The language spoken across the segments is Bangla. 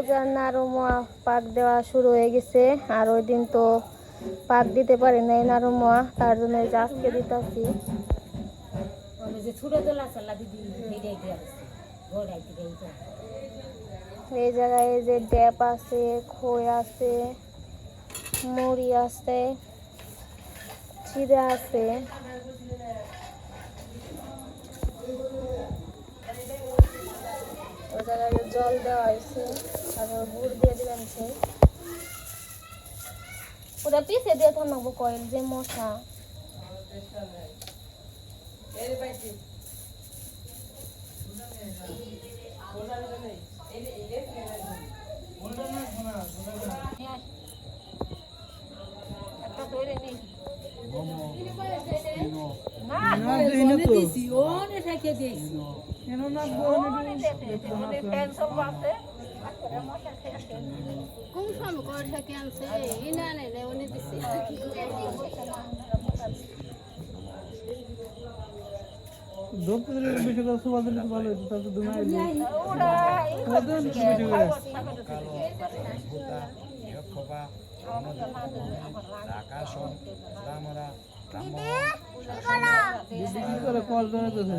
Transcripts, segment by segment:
পূজার নারুমা পাক দেওয়া শুরু হয়ে গেছে। আর ওই দিন তো পাক দিতে পারি নাই নারুমা তার জন্য আজকে দিতেছি। এই জায়গায় যে ড্যাপ আছে খই আছে মুড়ি আছে চিড়া আছে। ওই জায়গায় জল দেওয়া হয়েছে। তারপর গুড় দিয়ে দিলাম সে ওটা পিছে দিয়ে থাকব কয়েল যে মশা নেই কোন সময় করে থাকে আনছে ইনা নে নে উনি দিছে দোকানের করে তো ভালো হতো তাহলে তো দুনাই নিরক্ষপা আকাশ রামরা কি করে কল ধরেছে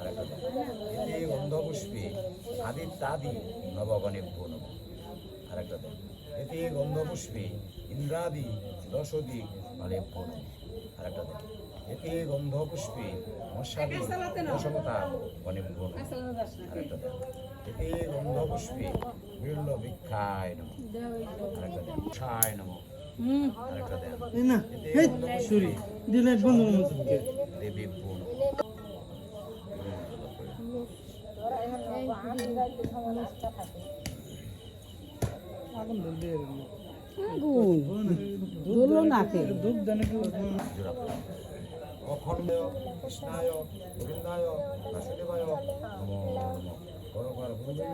এতে গন্ধপুষ্পী আদিত্যাদি নবগণে ভুবন আরেকটা দেন এতে গন্ধপুষ্পী ইন্দ্রাদি দশদি মানে ভুবন আরেকটা দেন এতে গন্ধপুষ্পী মশাদি দশমতা গণে। ভুবন আরেকটা দেন এতে গন্ধপুষ্পী বিরল ভিক্ষায় নম। আরেকটা দেন ছায় নম আরেকটা দেন এই না এতে হেই গন্ধপুষ্পী ছুরি দিলে বন্ধু মতো দেবী ভুবন আগুন ধরে দিয়ে দুলো নাকে? দুধ জানে কি অখণ্ড কৃষ্ণায় গোবিন্দায় বাসুদেবায় নম নম নমো। কর গুরুবে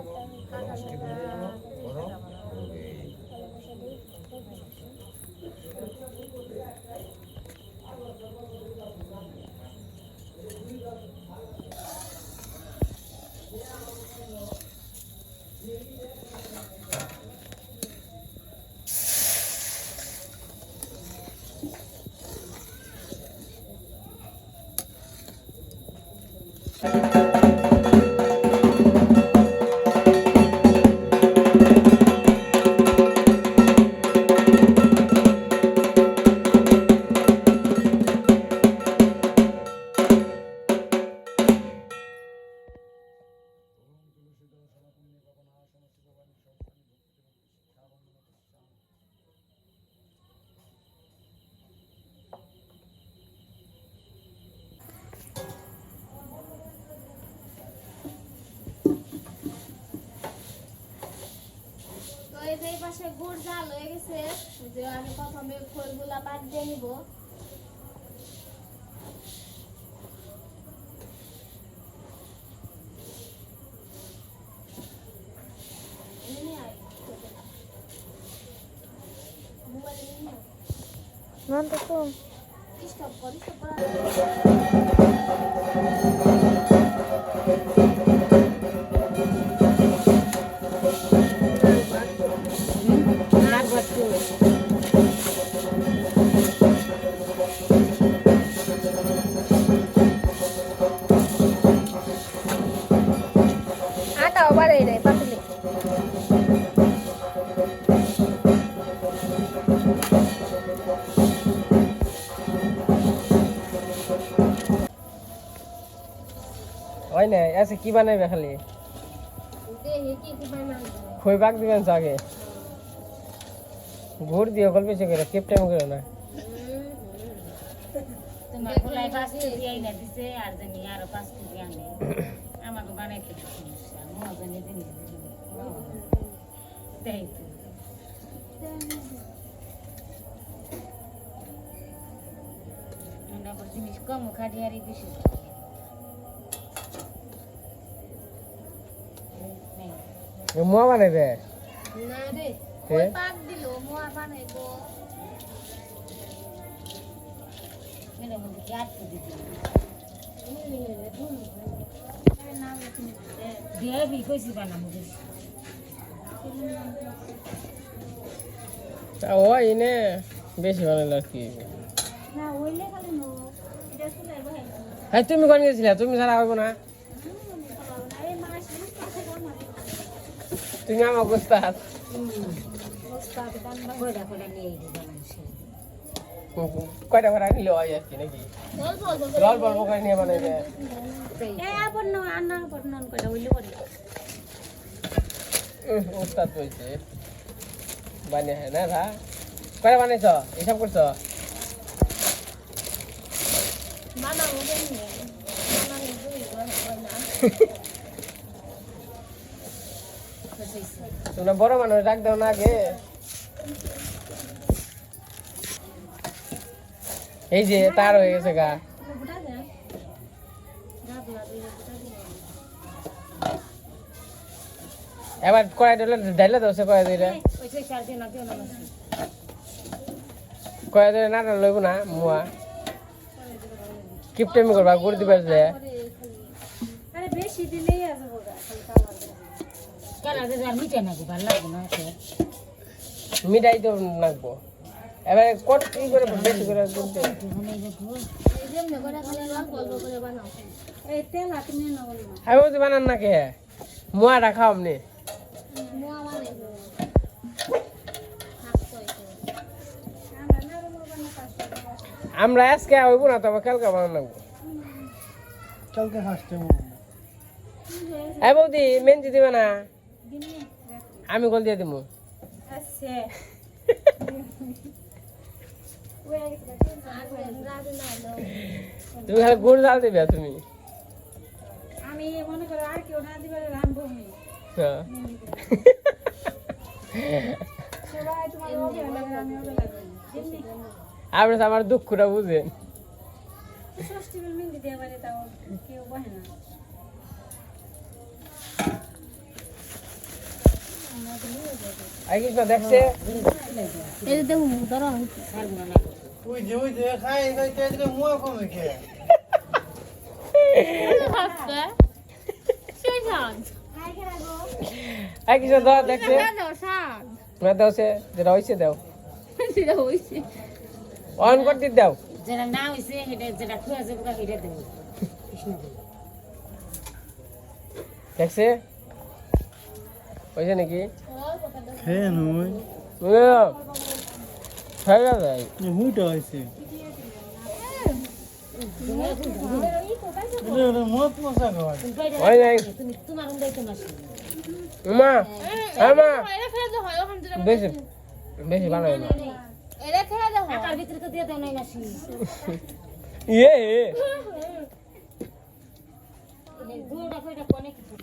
প্রথমে খোলগুলা বাদ দিয়ে নিব নিয়ে আয়। মোবাইলে নিয়ে আয়। হয় না আছে কি বানাইবে খালি দেখি কি কি বানানো খই বাগ দিবেন তো আগে ঘুর দিও গল্প বেশি করে কেপ টাইম করে না তো তোমার গোলায় পাঁচ কেজি আইনা দিছে আর জানি আরও পাঁচ কেজি আনে আমাকে বানাইতে তো সমস্যা মহাজনে জিনিস তাই তো আমরা আবার জিনিস কম খাটি আর বেশি মোয়া বানাইবে? না রে? ওই পাক দিল মোয়া বানাইবো। দিয়ে বি কইছি বেশি তা ওই নে বেশি বানাইলে কি। না ওইলে খালি নো এটা শুনে হ্যাঁ তুমি কোন গেছিলে তুমি ছাড়া হইব না এই মাস মাস কাছে বানা তুমি আমার গোস্তাদ কয়টা করে নিলে হয় আর কি নাকি জল বলব করে নিয়ে করে উহ, উস্তাদ হয়েছে বানিয়ে হ্যাঁ না ভা কয়টা বানাইছ হিসাব করছ বানাবো কেমনে বানাবো দুই হয় না তোমরা বড় মানুষ ডাক দাও না আগে। এই যে তার হয়ে গেছে গা। এবার কড়াই ডলে ডাইলে দোষে কড়াই দিলে কড়াই না লইব না, মুয়া। কিপটেমি করবা, গুড় দিবে যে। বেশি দিলেই আছে মিঠাই তো লাগবো এবারে কত কি করে বেশি করে গুড় দেবে এই যে ঘুর এই যেমনে করে খালি অল্প অল্প করে বানাও এই তেল হাতে নিয়ে নাও না আমি বলছি বানান না কে? মুয়াটা খাও আপনি। আমরা আজকে হইব না তবে কালকে বানান লাগবো। কালকে হাসতে মনে এই বৌদি মেনজি দিবে না? আমি কল দিয়ে দিব লো তুমি খালি গুড় জাল দিবে তুমি। আমি মনে করে আর কেউ না দিবে রান্ধবো হ্যাঁ। আপনি তো আমার দুঃখটা বুঝেন ষষ্ঠী মেহেন্দি দিয়ে তাও কেউ বহে না আর কিছু দেখছে এই দেখুন ধরো ছাড়বো না ওই যে ওই যে খাই খাইতে আজকে মুয়া কমে খেয়ে হাসবে সেই সাজ খাই খেলা গো দাও যেটা হয়েছে দাও সেটা হইছে অন করতে দাও। যেটা না হয়েছে সেটা যেটা খুঁজে যাব সেটা দেবো। দেখছে? হয়েছে নাকি? হুইটা হয়েছে হয় মা হ্যাঁ মা এটা খেলা দাও হয় ওখান থেকে বেশি বেশি বানাই না। ইয়ে দুটা কয়টা কোনে কিছু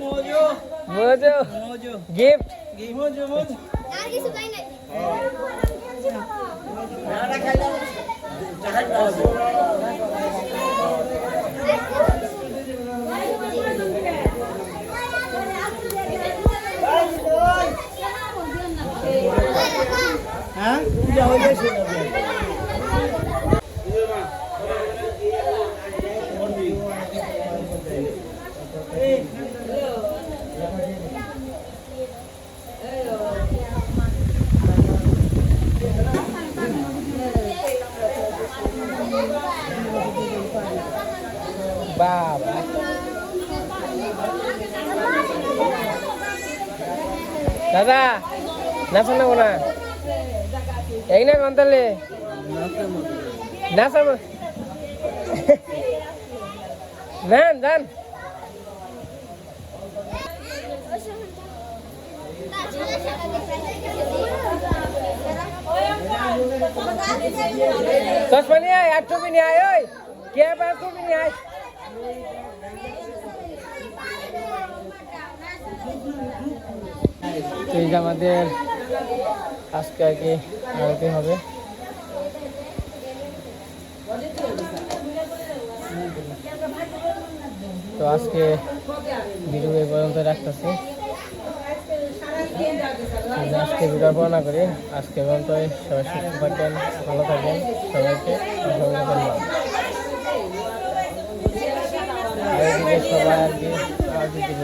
মোজো। গিফট। হ্যাঁ? পূজা হয়ে গেছে? নাচা না না। এই না কোন তাহলে নাচা যান যান চশমা নিয়ে আয়, আর টুপি নিয়ে আয়, ওই। কে আবার টুপি নিয়ে আয়। এই আমাদের আজকে কি আরতি হবে। তো আজকে ভিডিও এই পর্যন্ত রাখতেছি। আজকে ভিডিও বর্ণনা করি। আজকে পর্যন্ত সবাই সুস্থ থাকবেন, ভালো থাকবেন। সবাইকে সবাই আর কি দিব